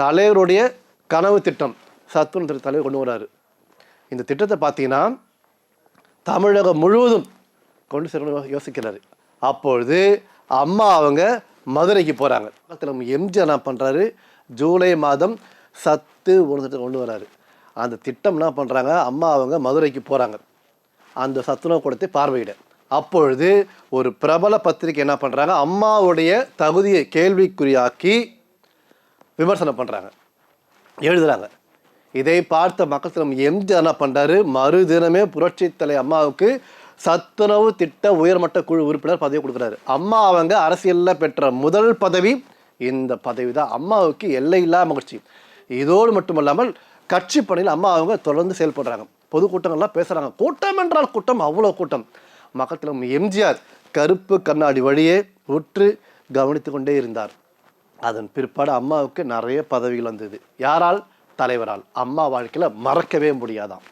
தலைவருடைய கனவு திட்டம். சத்துணவு தலைவர் கொண்டு வராரு. இந்த திட்டத்தை பார்த்தீங்கன்னா தமிழகம் முழுவதும் கொண்டு செல்லணும் யோசிக்கிறாரு. அப்பொழுது அம்மா அவங்க மதுரைக்கு போகிறாங்க பக்கத்தில் எம்ஜிஆர் என்ன பண்ணுறாரு ஜூலை மாதம் சத்து உணவு கொண்டு வராரு. அந்த திட்டம் என்ன பண்ணுறாங்க அம்மா அவங்க மதுரைக்கு போகிறாங்க அந்த சத்துணவு கூடத்தை பார்வையிட. அப்பொழுது ஒரு பிரபல பத்திரிகை என்ன பண்ணுறாங்க அம்மாவுடைய தகுதியை கேள்விக்குறியாக்கி விமர்சனம் பண்ணுறாங்க எழுதுகிறாங்க இதை பார்த்த மக்கள் தினம் எம்ஜிஆர் என்ன பண்ணுறாரு மறுதினமே புரட்சி தலை அம்மாவுக்கு சத்துணவு திட்ட உயர்மட்ட குழு உறுப்பினர் பதவி கொடுக்குறாரு. அம்மா அவங்க அரசியலில் பெற்ற முதல் பதவி இந்த பதவி தான். அம்மாவுக்கு எல்லையில்லா மகிழ்ச்சி. இதோடு மட்டுமல்லாமல் கட்சி பணியில் அம்மா அவங்க தொடர்ந்து செயல்படுறாங்க. பொதுக்கூட்டங்கள்லாம் பேசுகிறாங்க கூட்டம் என்றால் கூட்டம் அவ்வளோ கூட்டம். மக்கள் தினம் எம்ஜிஆர் கருப்பு கண்ணாடி வழியே உற்று கவனித்து கொண்டே இருந்தார். அதன் பிற்பாடு அம்மாவுக்கு நிறைய பதவிகள் வந்தது. யாரால்? தலைவரால். அம்மா வாழ்க்கையில் மறக்கவே முடியாதாம்.